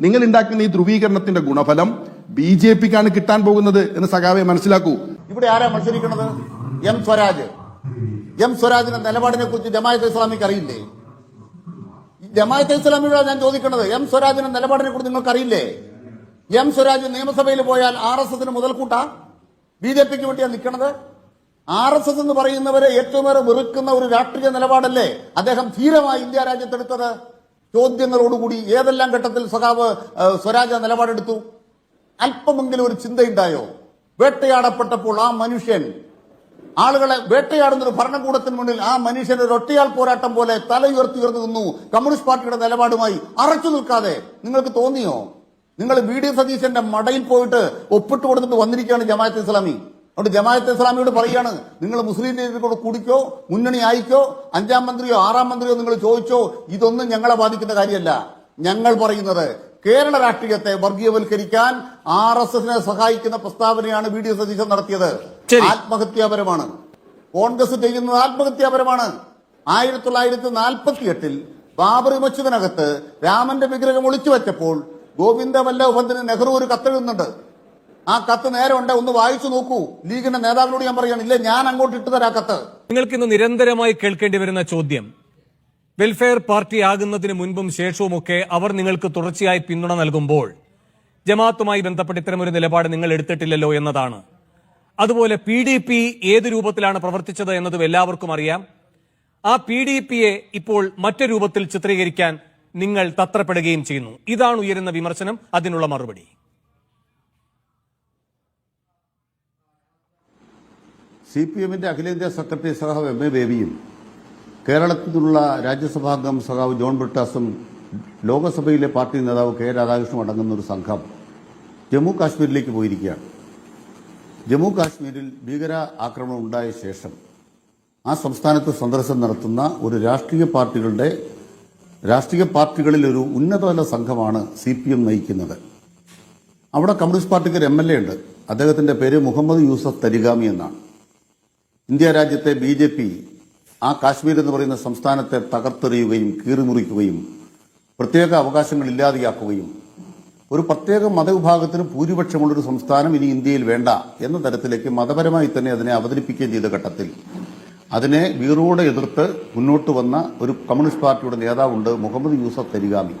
നിങ്ങൾ ഉണ്ടാക്കുന്ന ഈ ധ്രുവീകരണത്തിന്റെ ഗുണഫലം ബി ജെ പിക്കാണ് കിട്ടാൻ പോകുന്നത് എന്ന് സഖാവെ മനസ്സിലാക്കൂ. ഇവിടെ ആരാ മത്സരിക്കുന്നത് എം സ്വരാജ്. എം സ്വരാജിന്റെ നിലപാടിനെ കുറിച്ച് ജമായത്ത് ഇസ്ലാമിക്ക് അറിയില്ലേ? ജമായത്ത് ഇസ്ലാമിയോട് ഞാൻ ചോദിക്കുന്നത് എം സ്വരാജിന്റെ നിലപാടിനെ കുറിച്ച് നിങ്ങൾക്ക് അറിയില്ലേ എം സ്വരാജ് നിയമസഭയിൽ പോയാൽ ആർ എസ് എസിന് മുതൽക്കൂട്ട? ബി ജെ പിക്ക് വേണ്ടിയാണ് നിൽക്കുന്നത് ആർ എസ് എസ് എന്ന് പറയുന്നവരെ ഏറ്റവും ഏറെ വെറുക്കുന്ന ഒരു രാഷ്ട്രീയ നിലപാടല്ലേ? അദ്ദേഹം ധീരമായി ഇന്ത്യ രാജ്യത്തെടുത്തത്. ചോദ്യങ്ങളോടുകൂടി ഏതെല്ലാം ഘട്ടത്തിൽ സഖാവ് സ്വരാജ നിലപാടെടുത്തു? അല്പമെങ്കിലും ഒരു ചിന്തയുണ്ടായോ? വേട്ടയാടപ്പെട്ടപ്പോൾ ആ മനുഷ്യൻ ആളുകളെ വേട്ടയാടുന്ന ഒരു ഭരണകൂടത്തിന് മുന്നിൽ ആ മനുഷ്യൻ ഒരു ഒറ്റയാൾ പോരാട്ടം പോലെ തലയുയർത്തി ഉയർന്നു നിന്നു. കമ്മ്യൂണിസ്റ്റ് പാർട്ടിയുടെ നിലപാടുമായി അറച്ചു നിൽക്കാതെ. നിങ്ങൾക്ക് തോന്നിയോ? നിങ്ങൾ വി. ഡി. സതീശന്റെ മടയിൽ പോയിട്ട് ഒപ്പിട്ട് കൊടുത്തിട്ട് വന്നിരിക്കുകയാണ് ജമാഅത്ത് ഇസ്ലാമി. അതുകൊണ്ട് ജമാഅത്ത് ഇസ്ലാമിയോട് പറയുകയാണ് നിങ്ങൾ മുസ്ലിം ലീഗിനോട് കൂടെ കൂടിക്കോ മുന്നണി ആയിക്കോ അഞ്ചാം മന്ത്രിയോ ആറാം മന്ത്രിയോ നിങ്ങൾ ചോദിച്ചോ ഇതൊന്നും ഞങ്ങളെ ബാധിക്കുന്ന കാര്യമല്ല. ഞങ്ങൾ പറയുന്നത് കേരള രാഷ്ട്രീയത്തെ വർഗീയവൽക്കരിക്കാൻ ആർ എസ് എസിനെ സഹായിക്കുന്ന പ്രസ്താവനയാണ് വി ഡി സതീശൻ നടത്തിയത്. ആത്മഹത്യാപരമാണ്. കോൺഗ്രസ് ചെയ്യുന്നത് ആത്മഹത്യാപരമാണ്. ആയിരത്തി തൊള്ളായിരത്തി നാൽപ്പത്തി എട്ടിൽ ബാബറി മസ്ജിദിനകത്ത് രാമന്റെ വിഗ്രഹം ഒളിച്ചു വെച്ചപ്പോൾ ഗോവിന്ദ വല്ലഭ പന്തിന് നെഹ്റു ഒരു കത്തെഴുതുന്നുണ്ട്. ആ കത്ത് നേരെ ഉണ്ട് ഒന്ന് വായിച്ചു നോക്കൂ. ലീഗിന്റെ നേതാവിനോട് ഞാൻ പറയാണ് ഇല്ലേ ഞാൻ അങ്ങോട്ട് ഇട്ടു തരാം കത്ത്. നിങ്ങൾക്ക് ഇന്ന് നിരന്തരമായി കേൾക്കേണ്ടി വരുന്ന ചോദ്യം. വെൽഫെയർ പാർട്ടി ആകുന്നതിന് മുൻപും ശേഷവും ഒക്കെ അവർ നിങ്ങൾക്ക് തുടർച്ചയായി പിന്തുണ നൽകുമ്പോൾ ജമാഅത്തുമായി ബന്ധപ്പെട്ട് ഇത്തരമൊരു നിലപാട് നിങ്ങൾ എടുത്തിട്ടില്ലല്ലോ എന്നതാണ്. അതുപോലെ പി ഡി പി ഏത് രൂപത്തിലാണ് പ്രവർത്തിച്ചത് എന്നതും എല്ലാവർക്കും അറിയാം. ആ പി ഡി പിയെ ഇപ്പോൾ മറ്റു രൂപത്തിൽ ചിത്രീകരിക്കാൻ നിങ്ങൾ തത്രപ്പെടുകയും ചെയ്യുന്നു. ഇതാണ് ഉയരുന്ന വിമർശനം അതിനുള്ള മറുപടി. സി പി എമ്മിന്റെ അഖിലേന്ത്യാ സെക്രട്ടറി സഹാവ് എം എ ബേബിയും കേരളത്തിൽ നിന്നുള്ള രാജ്യസഭാംഗം സഹാവ് ജോൺ ബ്രിട്ടാസും ലോകസഭയിലെ പാർട്ടി നേതാവ് കെ രാധാകൃഷ്ണൻ അടങ്ങുന്ന ഒരു സംഘം ജമ്മു കാശ്മീരിലേക്ക് പോയിരിക്കുകയാണ്. ജമ്മു കാശ്മീരിൽ ഭീകര ആക്രമണം ഉണ്ടായ ശേഷം ആ സംസ്ഥാനത്ത് സന്ദർശനം നടത്തുന്ന ഒരു രാഷ്ട്രീയ പാർട്ടികളുടെ രാഷ്ട്രീയ പാർട്ടികളിൽ ഒരു ഉന്നതതല സംഘമാണ് സി പി എം നയിക്കുന്നത്. അവിടെ കമ്മ്യൂണിസ്റ്റ് പാർട്ടിക്ക് ഒരു എം എൽ എ ഉണ്ട്. അദ്ദേഹത്തിന്റെ പേര് മുഹമ്മദ് യൂസഫ് തരിഗാമി എന്നാണ്. ഇന്ത്യ രാജ്യത്തെ ബി ജെ പി ആ കാശ്മീർ എന്ന് പറയുന്ന സംസ്ഥാനത്തെ തകർത്തെറിയുകയും കീറിമുറിക്കുകയും പ്രത്യേക അവകാശങ്ങൾ ഇല്ലാതെയാക്കുകയും ഒരു പ്രത്യേക മതവിഭാഗത്തിന് ഭൂരിപക്ഷമുള്ളൊരു സംസ്ഥാനം ഇനി ഇന്ത്യയിൽ വേണ്ട എന്ന തരത്തിലേക്ക് മതപരമായി തന്നെ അതിനെ അവതരിപ്പിക്കുകയും ചെയ്ത ഘട്ടത്തിൽ അതിനെ വീറോടെ എതിർത്ത് മുന്നോട്ട് വന്ന ഒരു കമ്മ്യൂണിസ്റ്റ് പാർട്ടിയുടെ നേതാവുണ്ട് മുഹമ്മദ് യൂസഫ് തരിഗാമി.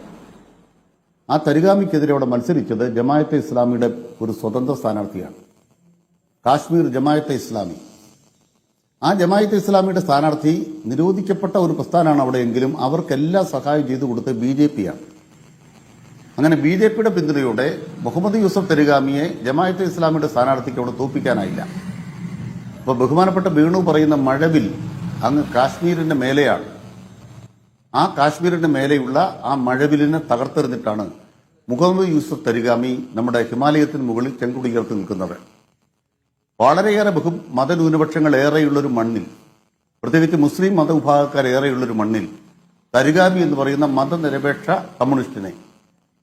ആ തരിഗാമിക്കെതിരെ അവിടെ മത്സരിച്ചത് ജമായത്തെ ഇസ്ലാമിയുടെ ഒരു സ്വതന്ത്ര സ്ഥാനാർത്ഥിയാണ്. കാശ്മീർ ജമായത്തെ ഇസ്ലാമി. ആ ജമായത്ത് ഇസ്ലാമിയുടെ സ്ഥാനാർത്ഥി നിരോധിക്കപ്പെട്ട ഒരു പ്രസ്ഥാനമാണ് അവിടെയെങ്കിലും അവർക്കെല്ലാം സഹായം ചെയ്തു കൊടുത്ത് ബി ജെ പിയാണ്. അങ്ങനെ ബി ജെ പിയുടെ പിന്തുണയോടെ മുഹമ്മദ് യൂസഫ് തെരുഗാമിയെ ജമായത്ത് ഇസ്ലാമിയുടെ സ്ഥാനാർത്ഥിക്ക് അവിടെ തോപ്പിക്കാനായില്ല അപ്പോൾ ബഹുമാനപ്പെട്ട വീണു പറയുന്ന മഴവിൽ അങ്ങ് കാശ്മീരിന്റെ മേലെയാണ്. ആ കാശ്മീരിന്റെ മേലെയുള്ള ആ മഴവിലിനെ തകർത്തെറിഞ്ഞിട്ടാണ് മുഹമ്മദ് യൂസഫ് തരിഗാമി നമ്മുടെ ഹിമാലയത്തിന് മുകളിൽ ചെങ്കുടി നിൽക്കുന്നത്. വളരെയേറെ ബഹു മതന്യൂനപക്ഷങ്ങൾ ഏറെയുള്ളൊരു മണ്ണിൽ പ്രത്യേകിച്ച് മുസ്ലിം മതവിഭാഗക്കാർ ഏറെയുള്ളൊരു മണ്ണിൽ തരുകാമി എന്ന് പറയുന്ന മതനിരപേക്ഷ കമ്മ്യൂണിസ്റ്റിനെ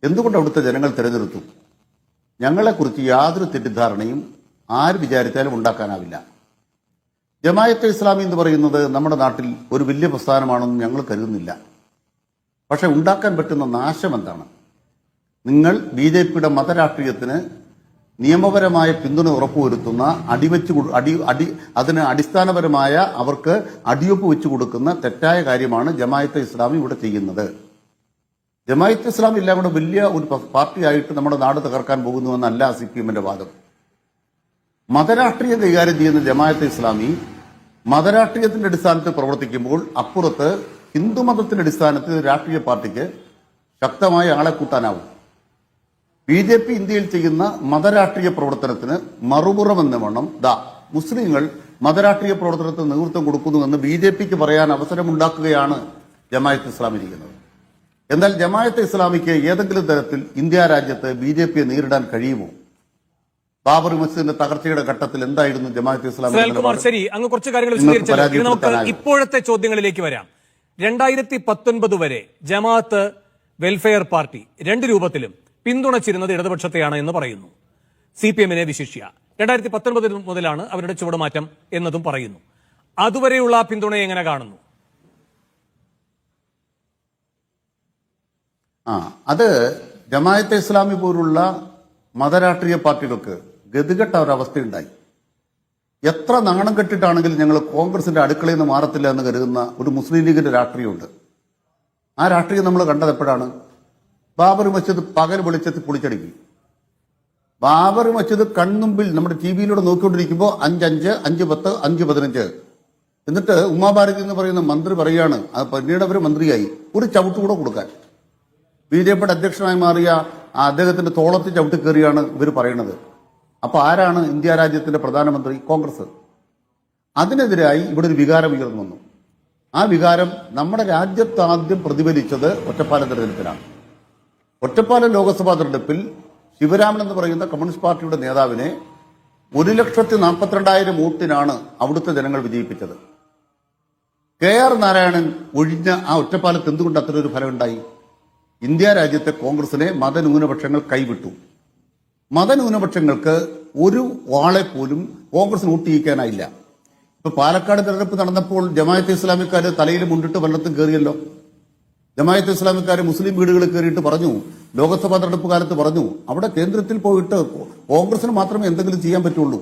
എന്തുകൊണ്ട് അവിടുത്തെ ജനങ്ങൾ തിരഞ്ഞെടുത്തു? ഞങ്ങളെക്കുറിച്ച് യാതൊരു തെറ്റിദ്ധാരണയും ആര് വിചാരിച്ചാലും ഉണ്ടാക്കാനാവില്ല. ജമായത്തെ ഇസ്ലാമി എന്ന് പറയുന്നത് നമ്മുടെ നാട്ടിൽ ഒരു വലിയ പ്രസ്ഥാനമാണെന്ന് ഞങ്ങൾ കരുതുന്നില്ല. പക്ഷെ ഉണ്ടാക്കാൻ പറ്റുന്ന നാശം എന്താണ്? നിങ്ങൾ ബി ജെ പിയുടെ മതരാഷ്ട്രീയത്തിന് നിയമപരമായ പിന്തുണ ഉറപ്പുവരുത്തുന്ന അടിവെച്ച് അടി അടി അതിന് അടിസ്ഥാനപരമായ അവർക്ക് അടിയൊപ്പ് വെച്ചു കൊടുക്കുന്ന തെറ്റായ കാര്യമാണ് ജമായത്തെ ഇസ്ലാമി ഇവിടെ ചെയ്യുന്നത്. ജമായത്ത് ഇസ്ലാം എല്ലാം കൂടെ വലിയ ഒരു പാർട്ടിയായിട്ട് നമ്മുടെ നാട് തകർക്കാൻ പോകുന്നുവെന്നല്ല സി പി എമ്മിന്റെ വാദം. മതരാഷ്ട്രീയം കൈകാര്യം ചെയ്യുന്ന ജമായത്ത് ഇസ്ലാമി മതരാഷ്ട്രീയത്തിന്റെ അടിസ്ഥാനത്തിൽ പ്രവർത്തിക്കുമ്പോൾ അപ്പുറത്ത് ഹിന്ദുമതത്തിന്റെ അടിസ്ഥാനത്തിൽ രാഷ്ട്രീയ പാർട്ടിക്ക് ശക്തമായ ആളെ കൂട്ടാനാവും. ബി ജെ പി ഇന്ത്യയിൽ ചെയ്യുന്ന മതരാഷ്ട്രീയ പ്രവർത്തനത്തിന് മറുപുറമെന്ന വണ്ണം ദാ മുസ്ലിങ്ങൾ മതരാഷ്ട്രീയ പ്രവർത്തനത്തിന് നേതൃത്വം കൊടുക്കുന്നുവെന്ന് ബി ജെ പിക്ക് പറയാൻ അവസരമുണ്ടാക്കുകയാണ് ജമായത്ത് ഇസ്ലാമി ഇരിക്കുന്നത് എന്നാൽ ജമായത്ത് ഇസ്ലാമിക്ക് ഏതെങ്കിലും തരത്തിൽ ഇന്ത്യ രാജ്യത്ത് ബി ജെ പിയെ നേരിടാൻ കഴിയുമോ? ബാബറി മസ്ജിദിന്റെ തകർച്ചയുടെ ഘട്ടത്തിൽ എന്തായിരുന്നു ജമാഅത്ത് ശരി അങ്ങ് കുറച്ച് കാര്യങ്ങൾ നമുക്ക് ഇപ്പോഴത്തെ ചോദ്യങ്ങളിലേക്ക് വരാം. രണ്ടായിരത്തി പത്തൊൻപത് വരെ ജമാഅത്ത് വെൽഫെയർ പാർട്ടി രണ്ട് രൂപത്തിലും പിന്തുണച്ചിരുന്നത് ഇടതുപക്ഷത്തെയാണ് എന്ന് പറയുന്നു. സി പി എമ്മിനെ വിശിഷ്യ. രണ്ടായിരത്തി പത്തൊൻപത് മുതലാണ് അവരുടെ ചുവടുമാറ്റം എന്നതും പറയുന്നു. അതുവരെയുള്ള പിന്തുണയെ എങ്ങനെ കാണുന്നു? ആ അത് ജമായത്തെ ഇസ്ലാമി പോലുള്ള മതരാഷ്ട്രീയ പാർട്ടികൾക്ക് ഗതികെട്ട ഒരവസ്ഥയുണ്ടായി എത്ര നാണം കെട്ടിട്ടാണെങ്കിലും ഞങ്ങൾ കോൺഗ്രസിന്റെ അടുക്കളയിൽ നിന്ന് മാറത്തില്ല എന്ന് കരുതുന്ന ഒരു മുസ്ലിം ലീഗിന്റെ രാഷ്ട്രീയമുണ്ട്. ആ രാഷ്ട്രീയം നമ്മൾ കണ്ടത് എപ്പോഴാണ്? ബാബർ മസ്ജിദ് പകൽ വെളിച്ചത്തിൽ പൊളിച്ചടുക്കി ബാബർ മസ്ജിദ് കൺമുമ്പിൽ നമ്മുടെ ടി വിയിലൂടെ നോക്കിക്കൊണ്ടിരിക്കുമ്പോൾ അഞ്ചഞ്ച് അഞ്ച് പത്ത് അഞ്ച് പതിനഞ്ച്. എന്നിട്ട് ഉമാഭാരതി എന്ന് പറയുന്ന മന്ത്രി പറയാണ് പിന്നീട് അവർ മന്ത്രിയായി ഒരു ചവിട്ട് കൂടെ കൊടുക്കാൻ. ബി ജെ പിയുടെ അധ്യക്ഷനായി മാറിയ അദ്ദേഹത്തിന്റെ തോളത്ത് ചവിട്ടി കയറിയാണ് ഇവർ പറയുന്നത് അപ്പൊ ആരാണ് ഇന്ത്യ രാജ്യത്തിന്റെ പ്രധാനമന്ത്രി? കോൺഗ്രസ്. അതിനെതിരായി ഇവിടെ ഒരു വികാരം ഉയർന്നു വന്നു. ആ വികാരം നമ്മുടെ രാജ്യത്ത് ആദ്യം പ്രതിഫലിച്ചത് ഒറ്റപ്പാലം തെരഞ്ഞെടുപ്പിലാണ്. ഒറ്റപ്പാലം ലോക്സഭാ തെരഞ്ഞെടുപ്പിൽ ശിവരാമൻ എന്ന് പറയുന്ന കമ്മ്യൂണിസ്റ്റ് പാർട്ടിയുടെ നേതാവിനെ ഒരു ലക്ഷത്തി നാൽപ്പത്തിരണ്ടായിരം വോട്ടിനാണ് അവിടുത്തെ ജനങ്ങൾ വിജയിപ്പിച്ചത്. കെ ആർ നാരായണൻ ഒഴിഞ്ഞ ആ ഒറ്റപ്പാലത്ത് എന്തുകൊണ്ട് ഒരു ഫലമുണ്ടായി? ഇന്ത്യ രാജ്യത്തെ കോൺഗ്രസിനെ മതന്യൂനപക്ഷങ്ങൾ കൈവിട്ടു. മതന്യൂനപക്ഷങ്ങൾക്ക് ഒരു വാളെ പോലും കോൺഗ്രസിന് വോട്ട് ചെയ്യിക്കാനായില്ല. ഇപ്പൊ പാലക്കാട് തെരഞ്ഞെടുപ്പ് നടന്നപ്പോൾ ജമായത്ത് ഇസ്ലാമിക്കാര് തലയിൽ മുണ്ടിട്ട് വല്ലത്തും കയറിയല്ലോ ജമായത്ത് ഇസ്ലാമിക്കാർ മുസ്ലിം വീടുകളിൽ കയറിയിട്ട് പറഞ്ഞു ലോക്സഭാ തെരഞ്ഞെടുപ്പ് കാലത്ത് പറഞ്ഞു അവിടെ കേന്ദ്രത്തിൽ പോയിട്ട് കോൺഗ്രസിന് മാത്രമേ എന്തെങ്കിലും ചെയ്യാൻ പറ്റുള്ളൂ.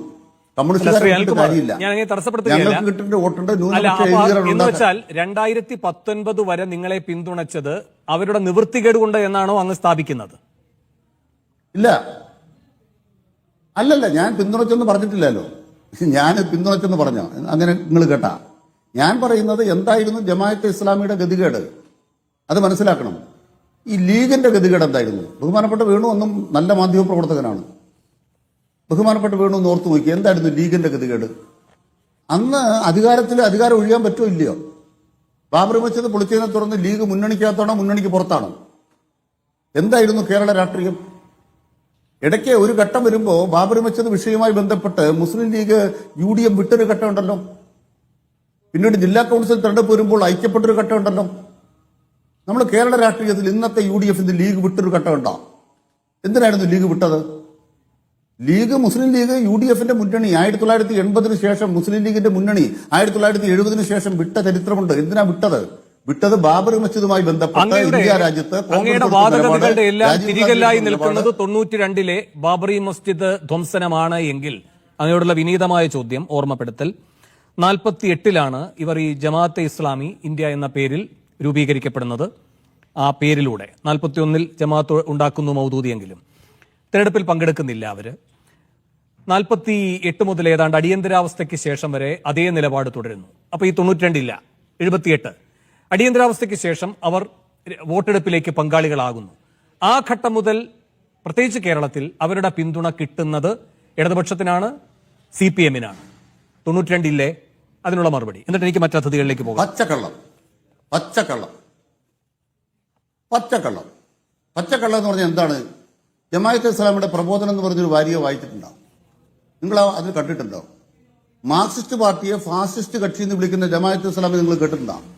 എന്ന് വെച്ചാൽ രണ്ടായിരത്തി പത്തൊൻപത് വരെ നിങ്ങളെ പിന്തുണച്ചത് അവരുടെ നിവൃത്തികേട് കൊണ്ട് എന്നാണോ അങ്ങ് സ്ഥാപിക്കുന്നത്? ഇല്ല. അല്ലല്ല ഞാൻ പിന്തുണച്ചെന്ന് പറഞ്ഞിട്ടില്ലല്ലോ. ഞാൻ പിന്തുണച്ചെന്ന് പറഞ്ഞോ? അങ്ങനെ നിങ്ങൾ കേട്ടാ. ഞാൻ പറയുന്നത് എന്തായിരുന്നു ജമാഅത്തെ ഇസ്ലാമിയുടെ ഗതികേട്? അത് മനസ്സിലാക്കണം. ഈ ലീഗിന്റെ ഗതികേട് എന്തായിരുന്നു? ബഹുമാനപ്പെട്ട വേണു ഒന്നും നല്ല മാധ്യമ പ്രവർത്തകനാണ്. ബഹുമാനപ്പെട്ട വേണു ഒന്ന് ഓർത്തു നോക്കി എന്തായിരുന്നു ലീഗിന്റെ ഗതികേട്? അന്ന് അധികാരത്തിൽ അധികാരം ഒഴിയാൻ പറ്റുമോ ഇല്ലയോ? ബാബറി മസ്ജിദ് പൊളിച്ചതിനെ തുടർന്ന് ലീഗ് മുന്നണിക്കകത്താണോ മുന്നണിക്ക് പുറത്താണോ? എന്തായിരുന്നു കേരള രാഷ്ട്രീയം? ഇടയ്ക്ക് ഒരു ഘട്ടം വരുമ്പോൾ ബാബറി മസ്ജിദ് വിഷയവുമായി ബന്ധപ്പെട്ട് Muslim League U D F വിട്ടൊരു ഘട്ടമുണ്ടല്ലോ പിന്നീട് ജില്ലാ കൗൺസിൽ തെരഞ്ഞെടുപ്പ് വരുമ്പോൾ ഐക്യപ്പെട്ടൊരു ഘട്ടം ഉണ്ടല്ലോ. നമ്മൾ കേരള രാഷ്ട്രീയത്തിൽ ഇന്നത്തെ യു ഡി എഫിന്റെ ലീഗ് വിട്ടൊരു ഘട്ടം ഉണ്ടോ? എന്തിനായിരുന്നു ലീഗ് വിട്ടത്? League Muslim league U D എഫിന്റെ മുന്നണി ആയിരത്തി തൊള്ളായിരത്തി എൺപതിന് ശേഷം മുസ്ലിം ലീഗിന്റെ മുന്നണി ആയിരത്തി തൊള്ളായിരത്തി എഴുപതിന് ശേഷം വിട്ട ചരിത്രമുണ്ട്. എന്തിനാ വിട്ടത്? വിട്ടത് ബാബറി മസ്ജിദുമായി ബന്ധപ്പെട്ട ഇന്ത്യ രാജ്യത്ത് വാദഗതികളുടെ എല്ലാം തിരികല്ലായി നിൽക്കുന്നത് നിലപാട്. തൊണ്ണൂറ്റി ബാബറി മസ്ജിദ് ധ്വംസനമാണ് എങ്കിൽ അങ്ങയോടുള്ള വിനീതമായ ചോദ്യം ഓർമ്മപ്പെടുത്തൽ. നാൽപ്പത്തി എട്ടിലാണ് ഇവർ ഈ ജമാഅത്തെ ഇസ്ലാമി ഇന്ത്യ എന്ന പേരിൽ രൂപീകരിക്കപ്പെടുന്നത് ആ പേരിലൂടെ. നാൽപ്പത്തി ഒന്നിൽ ജമാഅത്ത് ഉണ്ടാക്കുന്നു മൗദൂദിയെങ്കിലും. തെരഞ്ഞെടുപ്പിൽ പങ്കെടുക്കുന്നില്ല അവർ നാൽപ്പത്തി എട്ട് മുതൽ ഏതാണ്ട് അടിയന്തരാവസ്ഥയ്ക്ക് ശേഷം വരെ അതേ നിലപാട് തുടരുന്നു. അപ്പോൾ ഈ തൊണ്ണൂറ്റിരണ്ടില്ല എഴുപത്തിയെട്ട്. അടിയന്തരാവസ്ഥയ്ക്ക് ശേഷം അവർ വോട്ടെടുപ്പിലേക്ക് പങ്കാളികളാകുന്നു. ആ ഘട്ടം മുതൽ പ്രത്യേകിച്ച് കേരളത്തിൽ അവരുടെ പിന്തുണ കിട്ടുന്നത് ഇടതുപക്ഷത്തിനാണ് സി പി എമ്മിനാണ്. തൊണ്ണൂറ്റിരണ്ടില്ലേ അതിനുള്ള മറുപടി. എന്നിട്ട് എനിക്ക് മറ്റു അതിഥികളിലേക്ക് പോകാം. പച്ചക്കള്ളം. പച്ചക്കള്ളം. പച്ചക്കള്ളം. പച്ചക്കള്ളം എന്ന് പറഞ്ഞാൽ എന്താണ്? ജമായത്ത് ഇസ്ലാമിയുടെ പ്രബോധനം എന്ന് പറഞ്ഞൊരു വാരിക വായിച്ചിട്ടുണ്ടാവും. നിങ്ങൾ അതിൽ അത് കണ്ടിട്ടുണ്ടോ? മാർക്സിസ്റ്റ് പാർട്ടിയെ ഫാസിസ്റ്റ് കക്ഷി എന്ന് വിളിക്കുന്ന ജമായത്ത് ഇസ്ലാമി നിങ്ങൾ കേട്ടിട്ടുണ്ടാവും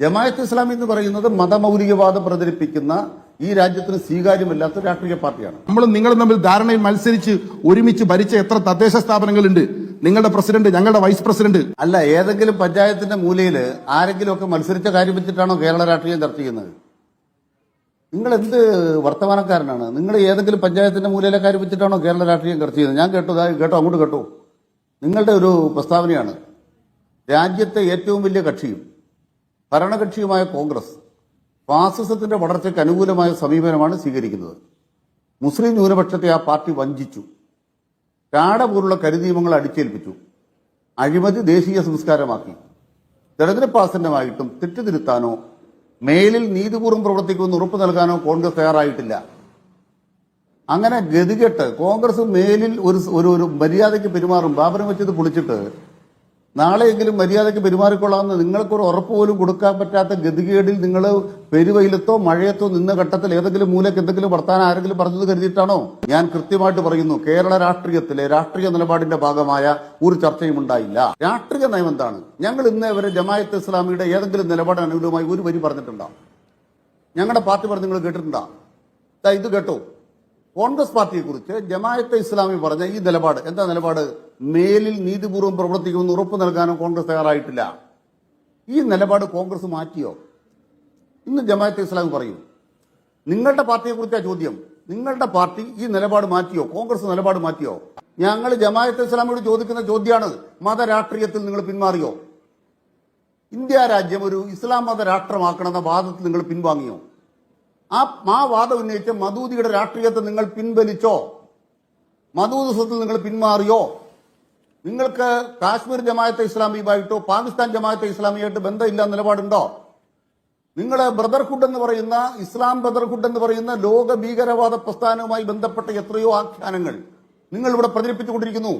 ജമായത്ത് ഇസ്ലാമി എന്ന് പറയുന്നത് മതമൗലികവാദം പ്രചരിപ്പിക്കുന്ന ഈ രാജ്യത്തിന് സ്വീകാര്യമല്ലാത്ത രാഷ്ട്രീയ പാർട്ടിയാണ്. നമ്മൾ നിങ്ങളും തമ്മിൽ ധാരണയിൽ മത്സരിച്ച് ഒരുമിച്ച് ഭരിച്ച എത്ര തദ്ദേശ സ്ഥാപനങ്ങളുണ്ട്? നിങ്ങളുടെ പ്രസിഡന്റ് ഞങ്ങളുടെ വൈസ് പ്രസിഡന്റ്. അല്ല ഏതെങ്കിലും പഞ്ചായത്തിന്റെ മൂലയിൽ ആരെങ്കിലും ഒക്കെ മത്സരിച്ച കാര്യം വെച്ചിട്ടാണോ കേരള രാഷ്ട്രീയം ചർച്ച ചെയ്യുന്നത് നിങ്ങൾ എന്ത് വർത്തമാനക്കാരനാണ്? നിങ്ങൾ ഏതെങ്കിലും പഞ്ചായത്തിന്റെ മൂലയിലെ കാര്യം വെച്ചിട്ടാണോ കേരള രാഷ്ട്രീയം ചർച്ച ചെയ്യുന്നത് ഞാൻ കേട്ടു കേട്ടോ അങ്ങോട്ട് കേട്ടോ. നിങ്ങളുടെ ഒരു പ്രസ്താവനയാണ്. രാജ്യത്തെ ഏറ്റവും വലിയ കക്ഷിയും ഭരണകക്ഷിയുമായ കോൺഗ്രസ് ഫാസിസത്തിന്റെ വളർച്ചയ്ക്ക് അനുകൂലമായ സമീപനമാണ് സ്വീകരിക്കുന്നത്. മുസ്ലിം ന്യൂനപക്ഷത്തെ ആ പാർട്ടി വഞ്ചിച്ചു. കാട പോലുള്ള കരുനിയമങ്ങൾ അടിച്ചേൽപ്പിച്ചു. അഴിമതി ദേശീയ സംസ്കാരമാക്കി. തെരഞ്ഞെടുപ്പ് ആസന്നമായിട്ടും തെറ്റുതിരുത്താനോ മേലിൽ നീതിപൂർവം പ്രവർത്തിക്കുമെന്ന് ഉറപ്പ് നൽകാനോ കോൺഗ്രസ് തയ്യാറായിട്ടില്ല. അങ്ങനെ ഗതികെട്ട് കോൺഗ്രസ് മേലിൽ ഒരു ഒരു മര്യാദയ്ക്ക് പെരുമാറും ബാബരം വെച്ചത് പൊളിച്ചിട്ട് നാളെയെങ്കിലും മര്യാദയ്ക്ക് പെരുമാറിക്കൊള്ളാമെന്ന് നിങ്ങൾക്കൊരു ഉറപ്പ് പോലും കൊടുക്കാൻ പറ്റാത്ത ഗതികേടിൽ നിങ്ങൾ പെരുവയിലത്തോ മഴയത്തോ നിന്ന ഘട്ടത്തിൽ ഏതെങ്കിലും മൂലക്ക് എന്തെങ്കിലും വർത്താനം ആരെങ്കിലും പറഞ്ഞത് കരുതിയിട്ടാണോ? ഞാൻ കൃത്യമായിട്ട് പറയുന്നു കേരള രാഷ്ട്രീയത്തിലെ രാഷ്ട്രീയ നിലപാടിന്റെ ഭാഗമായ ഒരു ചർച്ചയും ഉണ്ടായില്ല. രാഷ്ട്രീയ നയം എന്താണ്? ഞങ്ങൾ ഇന്നേ വരെ ജമായത്ത് ഇസ്ലാമിയുടെ ഏതെങ്കിലും നിലപാട് അനുകൂലമായി ഒരു വരി പറഞ്ഞിട്ടുണ്ടോ? ഞങ്ങളുടെ പാർട്ടി പറഞ്ഞു നിങ്ങൾ കേട്ടിട്ടുണ്ടോ? ഇത് കേട്ടോ. കോൺഗ്രസ് പാർട്ടിയെ കുറിച്ച് ജമായത്തെ ഇസ്ലാമി പറഞ്ഞ ഈ നിലപാട് എന്താ നിലപാട്? മേലിൽ നീതിപൂർവം പ്രവർത്തിക്കുമെന്ന് ഉറപ്പ് നൽകാനും കോൺഗ്രസ് തയ്യാറായിട്ടില്ല. ഈ നിലപാട് കോൺഗ്രസ് മാറ്റിയോ? ഇന്ന് ജമായത്തെ ഇസ്ലാമി പറയും. നിങ്ങളുടെ പാർട്ടിയെ കുറിച്ചാ ചോദ്യം. നിങ്ങളുടെ പാർട്ടി ഈ നിലപാട് മാറ്റിയോ? കോൺഗ്രസ് നിലപാട് മാറ്റിയോ? ഞങ്ങൾ ജമായത്ത് ഇസ്ലാമിയോട് ചോദിക്കുന്ന ചോദ്യമാണ് മതരാഷ്ട്രീയത്തിൽ നിങ്ങൾ പിന്മാറിയോ? ഇന്ത്യ രാജ്യം ഒരു ഇസ്ലാം മത രാഷ്ട്രമാക്കണമെന്ന വാദത്തിൽ നിങ്ങൾ പിൻവാങ്ങിയോ? ആ ആ വാദം ഉന്നയിച്ച മദൂദിയുടെ രാഷ്ട്രീയത്തെ നിങ്ങൾ പിൻവലിച്ചോ? മദൂദ് നിങ്ങൾ പിന്മാറിയോ? നിങ്ങൾക്ക് കാശ്മീർ ജമാഅത്തെ ഇസ്ലാമിയുമായിട്ടോ പാകിസ്ഥാൻ ജമാഅത്തെ ഇസ്ലാമിയായിട്ട് ബന്ധമില്ല നിലപാടുണ്ടോ? നിങ്ങൾ ബ്രദർഹുഡ് എന്ന് പറയുന്ന ഇസ്ലാം ബ്രദർഹുഡ് എന്ന് പറയുന്ന ലോക ഭീകരവാദ പ്രസ്ഥാനവുമായി ബന്ധപ്പെട്ട എത്രയോ ആഖ്യാനങ്ങൾ നിങ്ങൾ ഇവിടെ പ്രചരിപ്പിച്ചുകൊണ്ടിരിക്കുന്നു.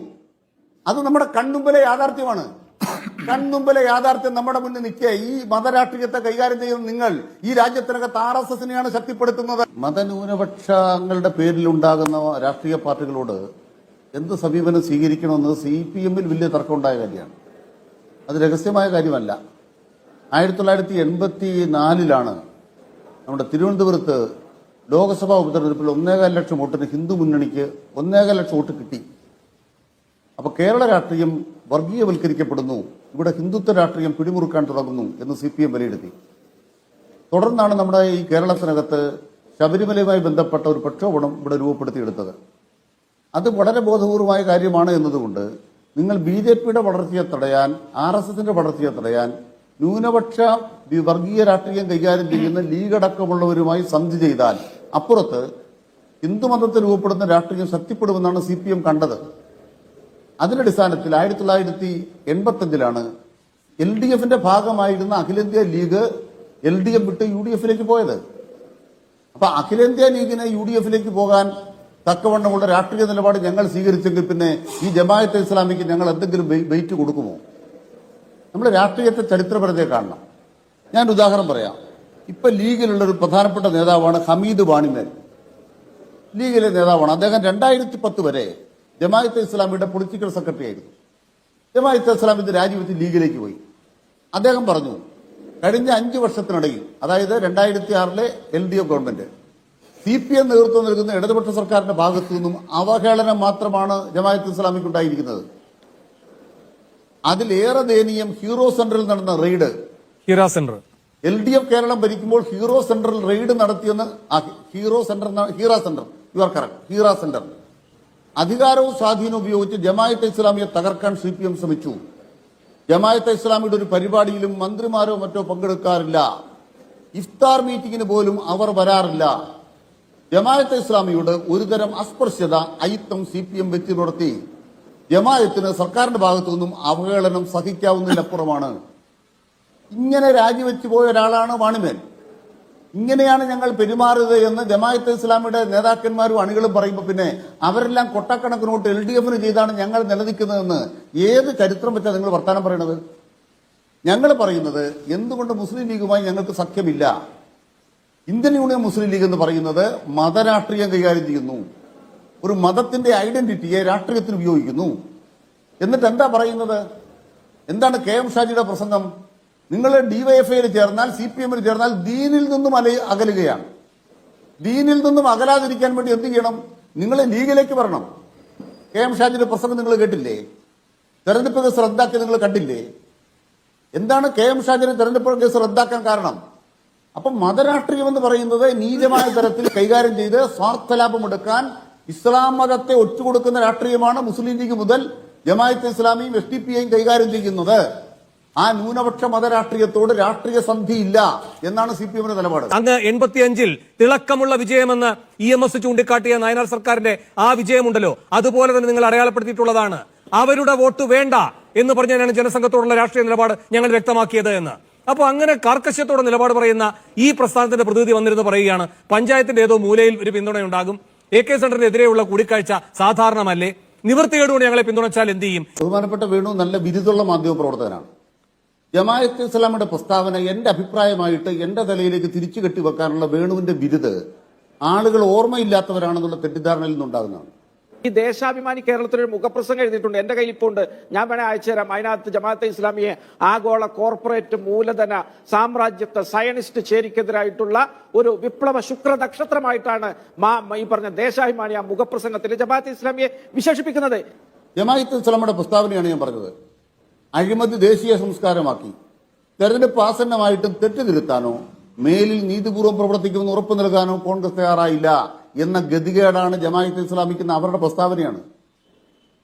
അത് നമ്മുടെ കണ്ണുമ്പിലെ യാഥാർത്ഥ്യമാണ്. കൺമുമ്പിലെ യാഥാർത്ഥ്യം നമ്മുടെ മുന്നിൽ നിൽക്കുക ഈ മതരാഷ്ട്രീയത്തെ കൈകാര്യം ചെയ്യുന്ന നിങ്ങൾ ഈ രാജ്യത്തിനകത്ത് ആർ എസ് എസിനെയാണ് ശക്തിപ്പെടുത്തുന്നത്. മതന്യൂനപക്ഷങ്ങളുടെ പേരിലുണ്ടാകുന്ന രാഷ്ട്രീയ പാർട്ടികളോട് എന്ത് സമീപനം സ്വീകരിക്കണമെന്ന് സി പി എമ്മിൽ വലിയ തർക്കമുണ്ടായ കാര്യമാണ്. അത് രഹസ്യമായ കാര്യമല്ല. ആയിരത്തി തൊള്ളായിരത്തി എൺപത്തി നാലിലാണ് നമ്മുടെ തിരുവനന്തപുരത്ത് ലോക്സഭാ ഉപതെരഞ്ഞെടുപ്പിൽ ഒന്നേകാൽ ലക്ഷം വോട്ടിന് ഹിന്ദു മുന്നണിക്ക് ഒന്നേകാൽ ലക്ഷം വോട്ട് കിട്ടി. അപ്പൊ കേരള രാഷ്ട്രീയം വർഗീയവൽക്കരിക്കപ്പെടുന്നു. ഇവിടെ ഹിന്ദുത്വ രാഷ്ട്രീയം പിടിമുറുക്കാൻ തുടങ്ങുന്നു എന്ന് സി പി എം വിലയിരുത്തി. തുടർന്നാണ് നമ്മുടെ ഈ കേരളത്തിനകത്ത് ശബരിമലയുമായി ബന്ധപ്പെട്ട ഒരു പ്രക്ഷോഭണം ഇവിടെ രൂപപ്പെടുത്തിയെടുത്തത്. അത് വളരെ ബോധപൂർവമായ കാര്യമാണ് എന്നതുകൊണ്ട് നിങ്ങൾ ബി ജെ പിയുടെ വളർച്ചയെ തടയാൻ ആർ എസ് എസിന്റെ വളർച്ചയെ തടയാൻ ന്യൂനപക്ഷ വർഗീയ രാഷ്ട്രീയം കൈകാര്യം ചെയ്യുന്ന ലീഗടക്കമുള്ളവരുമായി സന്ധി ചെയ്താൽ അപ്പുറത്ത് ഹിന്ദുമതത്തിൽ രൂപപ്പെടുന്ന രാഷ്ട്രീയം ശക്തിപ്പെടുമെന്നാണ് സി പി എം കണ്ടത്. അതിന്റെ അടിസ്ഥാനത്തിൽ ആയിരത്തി തൊള്ളായിരത്തി എൺപത്തി അഞ്ചിലാണ് എൽ ഡി എഫിന്റെ ഭാഗമായിരുന്ന അഖിലേന്ത്യാ ലീഗ് എൽ ഡി എഫ് വിട്ട് യു ഡി എഫിലേക്ക് പോയത്. അപ്പൊ അഖിലേന്ത്യാ ലീഗിനെ യു ഡി എഫിലേക്ക് പോകാൻ തക്കവണ്ണമുള്ള രാഷ്ട്രീയ നിലപാട് ഞങ്ങൾ സ്വീകരിച്ചെങ്കിൽ പിന്നെ ഈ ജമാഅത്തെ ഇസ്ലാമിക്ക് ഞങ്ങൾ എന്തെങ്കിലും വെയിറ്റ് കൊടുക്കുമോ? നമ്മൾ രാഷ്ട്രീയത്തെ ചരിത്രപരതയെ കാണണം. ഞാൻ ഉദാഹരണം പറയാം. ഇപ്പൊ ലീഗിലുള്ള ഒരു പ്രധാനപ്പെട്ട നേതാവാണ് ഹമീദ് വാണിമേൽ. ലീഗിലെ നേതാവാണ്. അദ്ദേഹം രണ്ടായിരത്തി പത്ത് വരെ ജമാഅത്തെ ഇസ്ലാമിയുടെ പൊളിറ്റിക്കൽ സെക്രട്ടറി ആയിരുന്നു. ജമാഅത്തെ ഇസ്ലാം ഇത് രാജിവെച്ച് ലീഗിലേക്ക് പോയി. അദ്ദേഹം പറഞ്ഞു കഴിഞ്ഞ അഞ്ച് വർഷത്തിനിടയിൽ അതായത് രണ്ടായിരത്തി ആറിലെ L D F government C P M നേതൃത്വം നൽകുന്ന ഇടതുപക്ഷ സർക്കാരിന്റെ ഭാഗത്തു നിന്നും അവഹേളനം മാത്രമാണ് ജമാഅത്ത് ഇസ്ലാമിക്ക് ഉണ്ടായിരിക്കുന്നത് അതിലേറെ ദയനീയം ഹീറോ സെന്ററിൽ നടന്ന raid. Hero centre L D F Kerala ഭരിക്കുമ്പോൾ ഹീറോ സെന്ററിൽ റെയ്ഡ് നടത്തിയെന്ന് hero centre hero centre you are correct. Hero centre അധികാരവും സ്വാധീനവും ഉപയോഗിച്ച് ജമായത്തെ ഇസ്ലാമിയെ തകർക്കാൻ സി പി എം ശ്രമിച്ചു. ജമായത്തെ ഇസ്ലാമിയുടെ ഒരു പരിപാടിയിലും മന്ത്രിമാരോ മറ്റോ പങ്കെടുക്കാറില്ല. ഇഫ്താർ മീറ്റിംഗിന് പോലും അവർ വരാറില്ല. ജമായത്തെ ഇസ്ലാമിയോട് ഒരുതരം അസ്പൃശ്യത അയിത്തം സി പി എം വെച്ച് നടത്തി ജമായത്തിന് സർക്കാരിന്റെ ഭാഗത്തു നിന്നും അവഹേളനം സഹിക്കാവുന്നതിനപ്പുറമാണ്. ഇങ്ങനെ രാജിവെച്ചു പോയ ഒരാളാണ് വാണിമേൽ. ഇങ്ങനെയാണ് ഞങ്ങൾ പെരുമാറുന്നത് എന്ന് ജമാഅത്തെ ഇസ്ലാമിയുടെ നേതാക്കന്മാരും അണികളും പറയുമ്പോൾ പിന്നെ അവരെല്ലാം കൊട്ടക്കണക്കിനോട്ട് എൽ ഡി എഫിന് ചെയ്താണ് ഞങ്ങൾ നിലനിൽക്കുന്നതെന്ന് ഏത് ചരിത്രം വെച്ചാൽ നിങ്ങൾ വർത്തമാനം പറയണത്? ഞങ്ങൾ പറയുന്നത് എന്തുകൊണ്ട് മുസ്ലിം ലീഗുമായി ഞങ്ങൾക്ക് സഖ്യമില്ല? ഇന്ത്യൻ യൂണിയൻ മുസ്ലിം ലീഗ് എന്ന് പറയുന്നത് മതരാഷ്ട്രീയം കൈകാര്യം ചെയ്യുന്നു. ഒരു മതത്തിന്റെ ഐഡന്റിറ്റിയെ രാഷ്ട്രീയത്തിന് ഉപയോഗിക്കുന്നു. എന്നിട്ട് എന്താ പറയുന്നത്? എന്താണ് കെ എം ഷാജിയുടെ പ്രസംഗം? നിങ്ങൾ ഡിവൈഎഫ്ഐയിൽ ചേർന്നാൽ സി പി എമ്മിൽ ചേർന്നാൽ ദീനിൽ നിന്നും അല അകലുകയാണ്. ദീനിൽ നിന്നും അകലാതിരിക്കാൻ വേണ്ടി എന്ത് ചെയ്യണം? നിങ്ങൾ ലീഗിലേക്ക് വരണം. കെ എം ഷാജിന്റെ പ്രസംഗം നിങ്ങൾ കേട്ടില്ലേ? തെരഞ്ഞെടുപ്പ് കേസ് റദ്ദാക്കി നിങ്ങൾ കണ്ടില്ലേ? എന്താണ് കെ എം ഷാജിനെ തെരഞ്ഞെടുപ്പ് കേസ് റദ്ദാക്കാൻ കാരണം? അപ്പം മതരാഷ്ട്രീയം എന്ന് പറയുന്നത് നീചമായ തരത്തിൽ കൈകാര്യം ചെയ്ത് സ്വാർത്ഥ ലാഭമെടുക്കാൻ ഇസ്ലാം മതത്തെ ഒറ്റുകൊടുക്കുന്ന രാഷ്ട്രീയമാണ് മുസ്ലിം ലീഗ് മുതൽ ജമായത്ത് ഇസ്ലാമിയും എസ് ഡി പി ഐയും കൈകാര്യം ചെയ്യുന്നത്. ആ ന്യൂനപക്ഷ മതരാഷ്ട്രീയത്തോട് രാഷ്ട്രീയ സന്ധി ഇല്ല എന്നാണ് സി പി എമ്മിന്റെ നിലപാട്. അങ്ങ് എൺപത്തിയഞ്ചിൽ തിളക്കമുള്ള വിജയമെന്ന് ഇ എം എസ് ചൂണ്ടിക്കാട്ടിയ നയനാർ സർക്കാരിന്റെ ആ വിജയമുണ്ടല്ലോ. അതുപോലെ തന്നെ നിങ്ങൾ അടയാളപ്പെടുത്തിയിട്ടുള്ളതാണ്. അവരുടെ വോട്ട് വേണ്ട എന്ന് പറഞ്ഞാണ് ജനസംഘത്തോടുള്ള രാഷ്ട്രീയ നിലപാട് ഞങ്ങൾ വ്യക്തമാക്കിയത് എന്ന്. അപ്പോൾ അങ്ങനെ കാർക്കശ്യത്തോടെ നിലപാട് പറയുന്ന ഈ പ്രസ്ഥാനത്തിന്റെ പ്രതിനിധി വന്നിരുന്ന് പറയുകയാണ് പഞ്ചായത്തിന്റെ ഏതോ മൂലയിൽ ഒരു പിന്തുണയുണ്ടാകും. എ കെ സെന്ററിനെതിരെയുള്ള കൂടിക്കാഴ്ച സാധാരണമല്ലേ? നിവൃത്തികേടുകൊണ്ട് ഞങ്ങളെ പിന്തുണച്ചാൽ എന്ത് ചെയ്യും? ബഹുമാനപ്പെട്ട വേണു നല്ല ബിരുദുള്ള മാധ്യമ പ്രവർത്തകനാണ് ജമായത്ത് ഇസ്ലാമിയുടെ പ്രസ്താവന എന്റെ അഭിപ്രായമായിട്ട് എന്റെ തലയിലേക്ക് തിരിച്ചു കെട്ടിവെക്കാനുള്ള വേണുവിന്റെ ബിരുദ് ആളുകൾ ഓർമ്മയില്ലാത്തവരാണെന്നുള്ള തെറ്റിദ്ധാരണയിൽ നിന്നുണ്ടാകുന്നതാണ്. ഈ ദേശാഭിമാനി കേരളത്തിൽ ഒരു മുഖപ്രസംഗം എഴുതിയിട്ടുണ്ട്. എന്റെ കയ്യിൽ ഇപ്പോൾ ഉണ്ട് ഞാൻ വേണേ അയച്ചു തരാം. അതിനകത്ത് ജമാഅത്തെ ഇസ്ലാമിയെ ആഗോള കോർപ്പറേറ്റ് മൂലധന സാമ്രാജ്യത്വ സയനിസ്റ്റ് ചേരിക്കെതിരായിട്ടുള്ള ഒരു വിപ്ലവ ശുക്ര നക്ഷത്രമായിട്ടാണ് മാ- ഈ പറഞ്ഞ ദേശാഭിമാനി ആ മുഖപ്രസംഗത്തിൽ ജമാഅത്തെ ഇസ്ലാമിയെ വിശേഷിപ്പിക്കുന്നത്. ജമാഅത്ത് ഇസ്ലാമിയുടെ പ്രസ്താവനയാണ് ഞാൻ പറഞ്ഞത്. അഴിമതി ദേശീയ സംസ്കാരമാക്കി. തെരഞ്ഞെടുപ്പ് ആസന്നമായിട്ടും തെറ്റുതിരുത്താനോ മേലിൽ നീതിപൂർവം പ്രവർത്തിക്കുമെന്ന് ഉറപ്പു നൽകാനോ കോൺഗ്രസ് തയ്യാറായില്ല എന്ന ഗതികേടാണ് ജമാഅത്ത് ഇസ്ലാമിക്കുന്ന അവരുടെ പ്രസ്താവനയാണ്.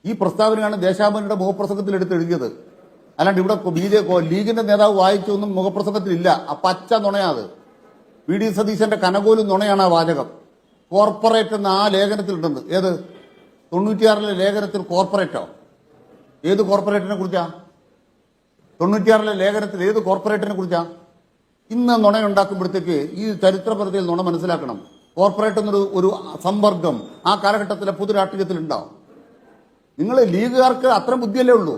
ഈ പ്രസ്താവനയാണ് ദേശാഭിമാനിയുടെ മുഖപ്രസംഗത്തിൽ എടുത്തെഴുതിയത്. അല്ലാണ്ട് ഇവിടെ ബി ജെ ലീഗിന്റെ നേതാവ് വായിച്ചൊന്നും മുഖപ്രസംഗത്തിലില്ല. ആ പച്ച നുണയാത്. വി ഡി സതീശന്റെ കനകോലും നുണയാണ് ആ വാചകം. കോർപ്പറേറ്റ് എന്ന ആ ലേഖനത്തിലുണ്ടെന്ന് ഏത്? തൊണ്ണൂറ്റിയാറിലെ ലേഖനത്തിൽ കോർപ്പറേറ്റോ? ഏത് കോർപ്പറേറ്റിനെ കുറിച്ചാ? തൊണ്ണൂറ്റിയാറിലെ ലേഖനത്തിൽ ഏത് കോർപ്പറേറ്റിനെ കുറിച്ചാണ്? ഇന്ന് നുണയുണ്ടാക്കുമ്പോഴത്തേക്ക് ഈ ചരിത്രപരതയിൽ നുണ മനസ്സിലാക്കണം. കോർപ്പറേറ്റ് എന്നൊരു ഒരു സമ്പർക്കം ആ കാലഘട്ടത്തിലെ പൊതു രാഷ്ട്രീയത്തിൽ ഉണ്ടാവും നിങ്ങൾ ലീഗുകാർക്ക് അത്ര ബുദ്ധിയല്ലേ ഉള്ളൂ?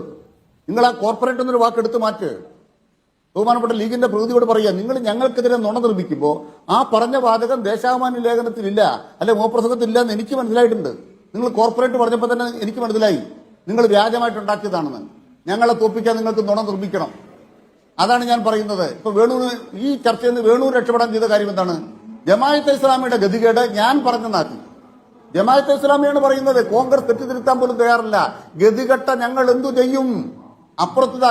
നിങ്ങൾ ആ കോർപ്പറേറ്റ് എന്നൊരു വാക്ക് എടുത്ത് മാറ്റ്. ബഹുമാനപ്പെട്ട ലീഗിന്റെ പ്രകൃതിയോട് പറയുക നിങ്ങൾ ഞങ്ങൾക്കെതിരെ നുണ നിർമ്മിക്കുമ്പോൾ ആ പറഞ്ഞ വാചകം ദേശാഭിമാനി ലേഖനത്തിലില്ല അല്ലെ മോപ്രസംഗത്തില്ല എന്ന് എനിക്ക് മനസ്സിലായിട്ടുണ്ട്. നിങ്ങൾ കോർപ്പറേറ്റ് പറഞ്ഞപ്പോൾ തന്നെ എനിക്ക് മനസ്സിലായി. നിങ്ങൾ വ്യാജമായിട്ട് ഉണ്ടാക്കിയതാണെന്ന്. ഞങ്ങളെ തോപ്പിക്കാൻ നിങ്ങൾക്ക് നുണ നിർമ്മിക്കണം. അതാണ് ഞാൻ പറയുന്നത്. ഇപ്പൊ വേണൂര് ഈ ചർച്ചയിൽ നിന്ന് വേണൂർ രക്ഷപ്പെടാൻ ചെയ്ത കാര്യം എന്താണ്? ജമായത്തെ ഇസ്ലാമിയുടെ ഗതികേട് ഞാൻ പറഞ്ഞെന്നാക്കി ജമാഅത്തെ ഇസ്ലാമിയാണ് പറയുന്നത് കോൺഗ്രസ് തെറ്റിദ്ധരുത്താൻ പോലും തയ്യാറില്ല. ഗതികെട്ട ഞങ്ങൾ എന്തു ചെയ്യും? അപ്പുറത്ത്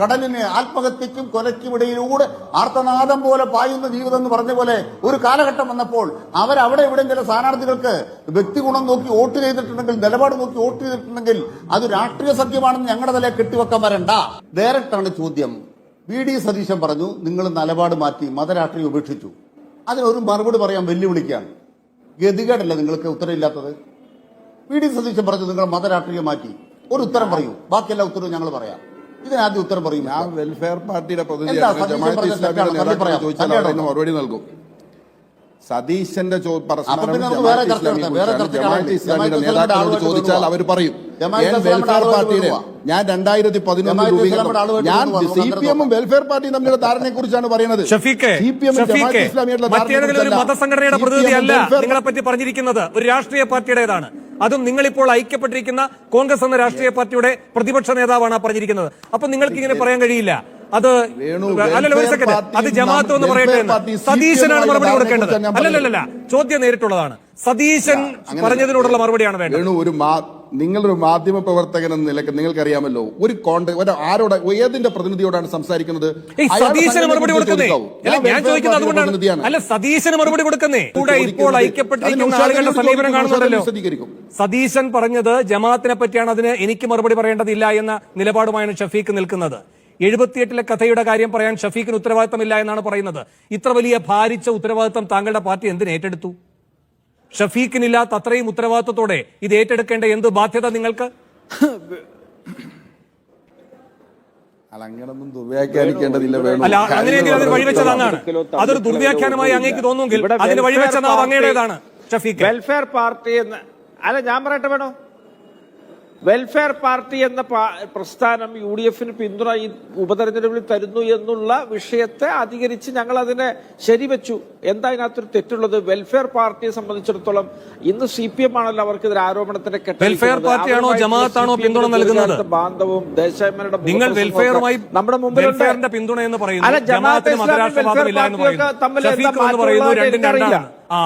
കടലിന് ആത്മഹത്യക്കും കൊലയ്ക്കും ഇടയിലൂടെ ആർത്തനാദം പോലെ പായുന്ന ജീവിതം എന്ന് പറഞ്ഞ പോലെ ഒരു കാലഘട്ടം വന്നപ്പോൾ അവരവിടെ ഇവിടെ ചില സ്ഥാനാർത്ഥികൾക്ക് വ്യക്തി ഗുണം നോക്കി വോട്ട് ചെയ്തിട്ടുണ്ടെങ്കിൽ നിലപാട് നോക്കി വോട്ട് ചെയ്തിട്ടുണ്ടെങ്കിൽ അത് രാഷ്ട്രീയ സഖ്യമാണെന്ന് ഞങ്ങളുടെ തലയെ കെട്ടിവെക്കാൻ വരണ്ട. ഡയറക്റ്റാണ് ചോദ്യം. വി ഡി സതീശൻ പറഞ്ഞു നിങ്ങൾ നിലപാട് മാറ്റി മതരാഷ്ട്രീയം ഉപേക്ഷിച്ചു. അതിനൊരു മറുപടി പറയാൻ വെല്ലുവിളിക്കുകയാണ്. ഗതികേടല്ല നിങ്ങൾക്ക് ഉത്തരവില്ലാത്തത്. വി ഡി സതീശൻ പറഞ്ഞു നിങ്ങൾ മതരാഷ്ട്രീയം മാറ്റി. ഒരു ഉത്തരം പറയൂ. ബാക്കിയെല്ലാ ഉത്തരവും ഞങ്ങൾ പറയാം. ഇതിനാദ്യം ഉത്തരം പറയും. ആ വെൽഫെയർ പാർട്ടിയുടെ പ്രതിനിധി പ്രതിനിധിയാണ് ജമാഅത്ത് ഇസ്ലാമിയുടെ നേതാക്കളെ ചോദിച്ചാൽ മറുപടി നൽകും. സതീശന്റെ. ഇസ്ലാമിയുടെ നേതാക്കളോട് ചോദിച്ചാൽ അവർ പറയും ഞാൻ വെൽഫെയർ ആളുകൾ പാർട്ടിയുടെ ഞാൻ രണ്ടായിരത്തി പതിനൊന്ന് രൂപീകരണം ഞാൻ. സി പി എമ്മും വെൽഫെയർ പാർട്ടിയും തമ്മിലുള്ള ധാരണയെ കുറിച്ചാണ് പറയുന്നത്. ഷഫീഖെ സി പി ഒരു മതസംഘടനയുടെ പ്രതിനിധിയല്ല നിങ്ങളെ പറ്റി പറഞ്ഞിരിക്കുന്നത്. ഒരു രാഷ്ട്രീയ പാർട്ടിയുടേതാണ്. അതും നിങ്ങളിപ്പോൾ ഐക്യപ്പെട്ടിരിക്കുന്ന കോൺഗ്രസ് എന്ന രാഷ്ട്രീയ പാർട്ടിയുടെ പ്രതിപക്ഷ നേതാവാണ് പറഞ്ഞിരിക്കുന്നത്. അപ്പൊ നിങ്ങൾക്ക് ഇങ്ങനെ പറയാൻ കഴിയില്ല. അത് വേണു, അല്ലല്ല ഒരു സെക്കൻഡ് അത് ജമാഅത്ത് എന്ന് പറയട്ടെ. സതീശനാണ് മറുപടി കൊടുക്കേണ്ടത്. അല്ലല്ലല്ല ചോദ്യം നേരിട്ടുള്ളതാണ്. സതീശൻ പറഞ്ഞതിനോടുള്ള മറുപടിയാണ് വേണ്ടത്. ഒരു നിങ്ങളൊരു മാധ്യമ പ്രവർത്തകൻ എന്ന നിലയ്ക്ക് നിങ്ങൾക്കറിയാമല്ലോ. ഒരു കോണ്ട ആരോട് ഏതിന്റെ പ്രതിനിധിയോടാണ് സംസാരിക്കുന്നത്? സതീശന് മറുപടി കൊടുക്കുന്നേ. ഞാൻ ചോദിക്കുന്നത് അതുകൊണ്ടാണ്. അല്ല സതീശന് മറുപടി കൊടുക്കുന്നേ. കൂടെ ഇപ്പോൾ ഐക്യപ്പെട്ടിരിക്കുന്ന ആളുകളുടെ സമീപനം കാണുന്നുണ്ടല്ലോ. സതീശൻ പറഞ്ഞത് ജമാഅത്തിനെ പറ്റിയാണ്. അതിന് എനിക്ക് മറുപടി പറയേണ്ടതില്ല എന്ന നിലപാടുമായാണ് ഷഫീഖ് നിൽക്കുന്നത്. എഴുപത്തിയെട്ടിലെ കഥയുടെ കാര്യം പറയാൻ ഷഫീഖിന് ഉത്തരവാദിത്തമില്ല എന്നാണ് പറയുന്നത്. ഇത്ര വലിയ ഭാരിച്ച ഉത്തരവാദിത്തം താങ്കളുടെ പാർട്ടി എന്തിന് ഏറ്റെടുത്തു? ഷഫീഖിനില്ലാത്ത അത്രയും ഉത്തരവാദിത്തത്തോടെ ഇത് ഏറ്റെടുക്കേണ്ട എന്ത് ബാധ്യത നിങ്ങൾക്ക്? അല്ല അങ്ങനൊന്നും ദുർവ്യാഖ്യാനിക്കേണ്ടതില്ല വേണു? അല്ല അങ്ങനെയെങ്കിൽ അതിന് വഴിവെച്ച താങ്ങാണ് അതൊരു ദുർവ്യാഖ്യാനമായി അങ്ങേക്ക് തോന്നുമെങ്കിൽ അതിന് വഴിവെച്ചതാണ് അങ്ങേടേതാണ് അങ്ങയുടേതാണ് ഷഫീഖ്. വെൽഫെയർ പാർട്ടി എന്ന് അല്ല ഞാൻ പറയട്ടെ വേണോ? വെൽഫെയർ പാർട്ടി എന്ന പ്രസ്ഥാനം യു ഡി എഫിന് പിന്തുണ ഈ ഉപതെരഞ്ഞെടുപ്പിൽ തരുന്നു എന്നുള്ള വിഷയത്തെ അധികരിച്ച് ഞങ്ങൾ അതിനെ ശരിവെച്ചു. എന്താ ഇതിനകത്തൊരു തെറ്റുള്ളത്? വെൽഫെയർ പാർട്ടിയെ സംബന്ധിച്ചിടത്തോളം ഇന്ന് സി പി എം ആണല്ലോ അവർക്കെതിരെ ഇതിൽ ആരോപണത്തിന്റെ വെൽഫെയർ പാർട്ടിയാണോ ജമാഅത്താണോ പിന്തുണ നൽകുന്നത്? ബാന്ധവും ദേശാഭിമാനിയുടെ നിങ്ങൾ വെൽഫെയറുമായി നമ്മുടെ മുമ്പിൽ പിന്തുണ എന്ന് പറയുന്നു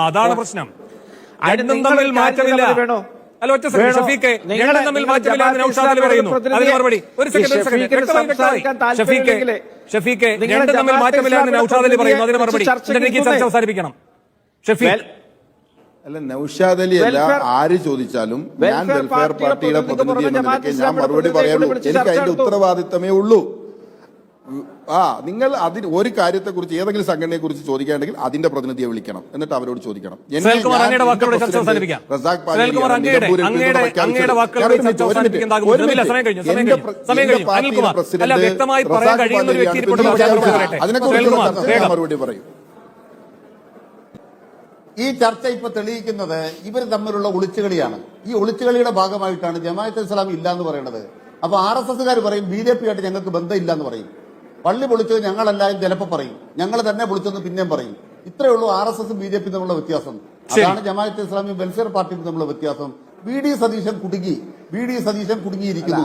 അതാണ് പ്രശ്നം. രണ്ടും തമ്മിൽ മാറ്റമില്ല. വേണോ? അല്ല ഒറ്റ സെക്കൻഡ് ഷഫീഖെ നിങ്ങൾ- രണ്ടും തമ്മിൽ നിങ്ങൾ മാറ്റമില്ല നൗഷാദ് അലി ഇസ്ലാമിയുടെ പറയുന്നു. അതിന് മറുപടി. ഒരു സെക്കൻഡ് ഷഫീഖെ ഷഫീഖെ രണ്ടും തമ്മിൽ നൗഷാദ് പറയുന്നു. അതിന് മറുപടി. എനിക്ക് ചർച്ച ഇരുത്തുന്നേ. അവസാനിപ്പിക്കണം. ഷഫീഖ്. അല്ല നൌഷാദ് അലി അല്ല ആര് ചോദിച്ചാലും ഞാൻ വെൽഫെയർ പാർട്ടിയുടെ പ്രതിനിധി എന്ന നിലയ്ക്ക് ഞാൻ മറുപടി പറയാനുള്ളൂ എനിക്ക് അതിന്റെ ഉത്തരവാദിത്തമേ ഉള്ളൂ. ആ നിങ്ങൾ അതിന് ഒരു കാര്യത്തെക്കുറിച്ച് ഏതെങ്കിലും സംഘടനയെ കുറിച്ച് ചോദിക്കുകയാണെങ്കിൽ അതിന്റെ പ്രതിനിധിയെ വിളിക്കണം. എന്നിട്ട് അവരോട് ചോദിക്കണം. അതിനെക്കുറിച്ച് മറുപടി പറയും. ഈ ചർച്ച ഇപ്പൊ തെളിയിക്കുന്നത് ഇവർ തമ്മിലുള്ള ഒളിച്ചുകളിയാണ്. ഈ ഒളിച്ചുകളിയുടെ ഭാഗമായിട്ടാണ് ജമാഅത്ത് ഇസ്ലാം ഇല്ല എന്ന് പറയുന്നത് അപ്പൊ ആർ എസ് എസ്സുകാർ പറയും ബി ജെ പി ആയിട്ട് ഞങ്ങൾക്ക് ബന്ധമില്ല എന്ന് പറയും. പള്ളി പൊളിച്ചത് ഞങ്ങളെല്ലാവരും ചിലപ്പോ ചിലപ്പോൾ പറയും. ഞങ്ങൾ തന്നെ പൊളിച്ചെന്ന് പിന്നെയും പറയും. ഇത്രയേ ഉള്ളൂ ആർ എസ് എസും ബി ജെ പി തമ്മിലുള്ള വ്യത്യാസം. അതാണ് ജമാഅത്ത് ഇസ്ലാമി വെൽഫെയർ പാർട്ടിയും തമ്മിലുള്ള വ്യത്യാസം. വി ഡി സതീശൻ കുടുങ്ങി. V D Satheesan കുടുങ്ങിയിരിക്കുന്നു.